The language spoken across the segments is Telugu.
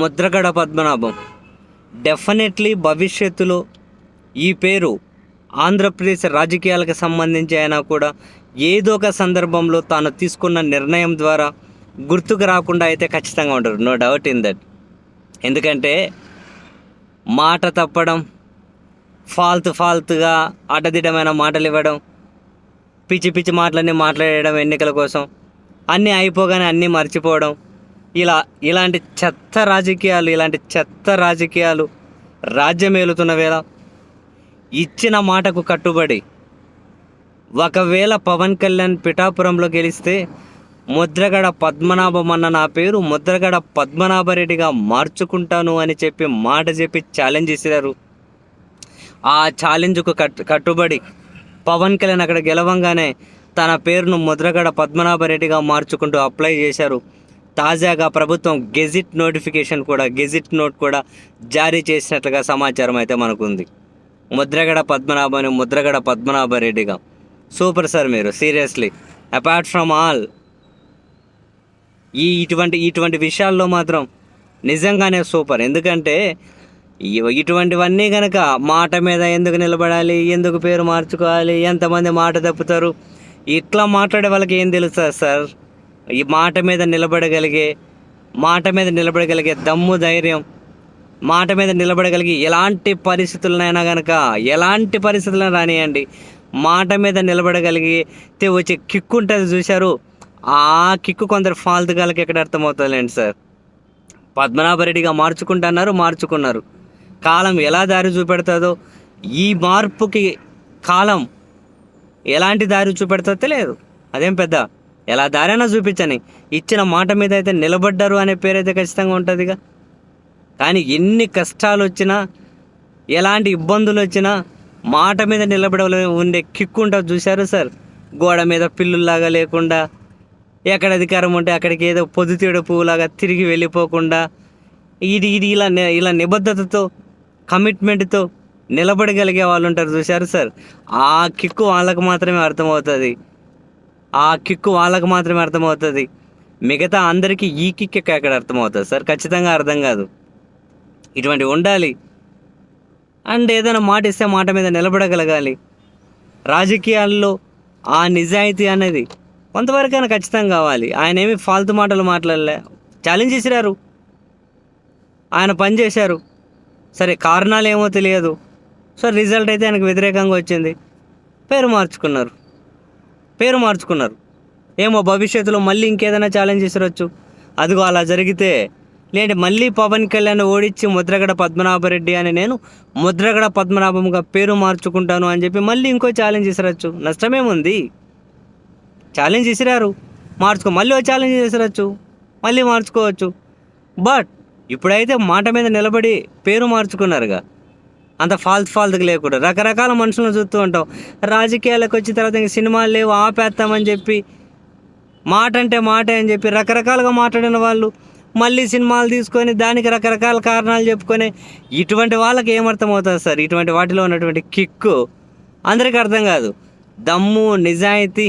ముద్రగడ పద్మనాభం. డెఫినెట్లీ భవిష్యత్తులో ఈ పేరు ఆంధ్రప్రదేశ్ రాజకీయాలకు సంబంధించి అయినా కూడా ఏదో ఒక సందర్భంలో తాను తీసుకున్న నిర్ణయం ద్వారా గుర్తుకు రాకుండా అయితే ఖచ్చితంగా ఉంటారు. నో డౌట్ ఇన్ దట్ ఎందుకంటే మాట తప్పడం ఫాల్తు ఫాల్తుగా అడ్డదిడ్డమైన మాటలు ఇవ్వడం పిచ్చి పిచ్చి మాటలన్నీ మాట్లాడడం ఎన్నికల కోసం అన్నీ అయిపోగానే అన్నీ మర్చిపోవడం ఇలా ఇలాంటి చెత్త రాజకీయాలు ఇలాంటి చెత్త రాజకీయాలు రాజ్యం ఏలుతున్న వేళ ఇచ్చిన మాటకు కట్టుబడి ఒకవేళ పవన్ కళ్యాణ్ పిఠాపురంలో గెలిస్తే ముద్రగడ పద్మనాభం అన్న నా పేరు ముద్రగడ పద్మనాభరెడ్డిగా మార్చుకుంటాను అని చెప్పి మాట చెప్పి ఛాలెంజ్ ఇచ్చారు ఆ ఛాలెంజ్కు కట్టు కట్టుబడి పవన్ కళ్యాణ్ అక్కడ గెలవంగానే తన పేరును ముద్రగడ పద్మనాభరెడ్డిగా మార్చుకుంటూ అప్లై చేశారు. తాజాగా ప్రభుత్వం గెజిట్ నోటిఫికేషన్ కూడా గెజిట్ నోట్ కూడా జారీ చేసినట్లుగా సమాచారం అయితే మనకుంది. ముద్రగడ పద్మనాభని ముద్రగడ పద్మనాభరెడ్డిగా. సూపర్ సార్ మీరు సీరియస్లీ. అపార్ట్ ఫ్రమ్ ఆల్ ఈ ఇటువంటి ఇటువంటి విషయాల్లో మాత్రం నిజంగానే సూపర్. ఎందుకంటే ఇటువంటివన్నీ కనుక మాట మీద ఎందుకు నిలబడాలి ఎందుకు పేరు మార్చుకోవాలి ఎంతమంది మాట తప్పుతారు ఇట్లా మాట్లాడే వాళ్ళకి ఏం తెలుస్తుంది సార్? ఈ మాట మీద నిలబడగలిగే మాట మీద నిలబడగలిగే దమ్ము ధైర్యం మాట మీద నిలబడగలిగి ఎలాంటి పరిస్థితులనైనా కనుక ఎలాంటి పరిస్థితులను రానియండి. మాట మీద నిలబడగలిగితే వచ్చే కిక్కు ఉంటుంది చూశారు. ఆ కిక్కు కొందరు ఫాల్తుగాలకి ఎక్కడ అర్థమవుతుందండి సార్. పద్మనాభరెడ్డిగా మార్చుకుంటున్నారు మార్చుకున్నారు. కాలం ఎలా దారి చూపెడుతుందో ఈ మార్పుకి కాలం ఎలాంటి దారి చూపెడుతుందో తెలియదు. అదేం పెద్ద ఎలా దారైనా చూపించని. ఇచ్చిన మాట మీద అయితే నిలబడ్డారు అనే పేరైతే ఖచ్చితంగా ఉంటుందిగా. కానీ ఎన్ని కష్టాలు వచ్చినా ఎలాంటి ఇబ్బందులు వచ్చినా మాట మీద నిలబడ ఉండే కిక్కు ఉంటుంది చూశారు సార్? గోడ మీద పిల్లుల్లాగా లేకుండా ఎక్కడ అధికారం ఉంటే అక్కడికి ఏదో పొద్దుతీడు పువ్వులాగా తిరిగి వెళ్ళిపోకుండా ఇది ఇది ఇలా ఇలా నిబద్ధతతో కమిట్మెంట్తో నిలబడగలిగే వాళ్ళు ఉంటారు చూశారు సార్? ఆ కిక్కు వాళ్ళకు మాత్రమే అర్థమవుతుంది. ఆ కిక్కు వాళ్ళకు మాత్రమే అర్థమవుతుంది. మిగతా అందరికీ ఈ కిక్ ఎక్కడ అర్థమవుతుంది? సార్ ఖచ్చితంగా అర్థం కాదు. ఇటువంటి ఉండాలి. అండ్ ఏదైనా మాట ఇస్తే మాట మీద నిలబడగలగాలి. రాజకీయాల్లో ఆ నిజాయితీ అనేది కొంతవరకైనా ఖచ్చితంగా కావాలి. ఆయన ఏమి ఫాల్తు మాటలు మాట్లాడలే. ఛాలెంజ్ చేసిరారు. ఆయన పని చేశారు. సరే కారణాలు ఏమో తెలియదు. సో రిజల్ట్ అయితే ఆయనకు వ్యతిరేకంగా వచ్చింది. పేరు మార్చుకున్నారు. పేరు మార్చుకున్నారు. ఏమో భవిష్యత్తులో మళ్ళీ ఇంకేదైనా ఛాలెంజ్ చేసిరొచ్చు. అదిగో అలా జరిగితే లేదంటే మళ్ళీ పవన్ కళ్యాణ్ ఓడించి ముద్రగడ పద్మనాభరెడ్డి అని నేను ముద్రగడ పద్మనాభంగా పేరు మార్చుకుంటాను అని చెప్పి మళ్ళీ ఇంకో ఛాలెంజ్ చేసిరచ్చు. నష్టమేముంది? ఛాలెంజ్ చేసిరారు. మార్చుకో మళ్ళీ ఓ ఛాలెంజ్ చేసిరొచ్చు. మళ్ళీ మార్చుకోవచ్చు. బట్ ఇప్పుడైతే మాట మీద నిలబడి పేరు మార్చుకున్నారుగా. అంత ఫాల్త్ ఫాల్త్కి లేకుండా రకరకాల మనుషులను చూస్తూ ఉంటాం. రాజకీయాలకు వచ్చిన తర్వాత ఇంక సినిమాలు లేవు ఆపేస్తామని చెప్పి మాట అంటే మాట అని చెప్పి రకరకాలుగా మాట్లాడిన వాళ్ళు మళ్ళీ సినిమాలు తీసుకొని దానికి రకరకాల కారణాలు చెప్పుకొని ఇటువంటి వాళ్ళకి ఏమర్థమవుతుంది సార్? ఇటువంటి వాటిలో ఉన్నటువంటి కిక్కు అందరికీ అర్థం కాదు. దమ్ము నిజాయితీ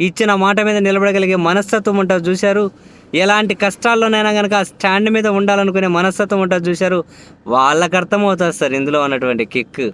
ఇచ్చిన మాట మీద నిలబడగలిగే మనస్తత్వం ఉంటారు. చూశారు? ఎలాంటి కష్టాల్లోనైనా కనుక ఆ స్టాండ్ మీద ఉండాలనుకునే మనస్తత్వం ఉంటుంది చూశారు. వాళ్ళకి అర్థమవుతుంది సార్ ఇందులో ఉన్నటువంటి కిక్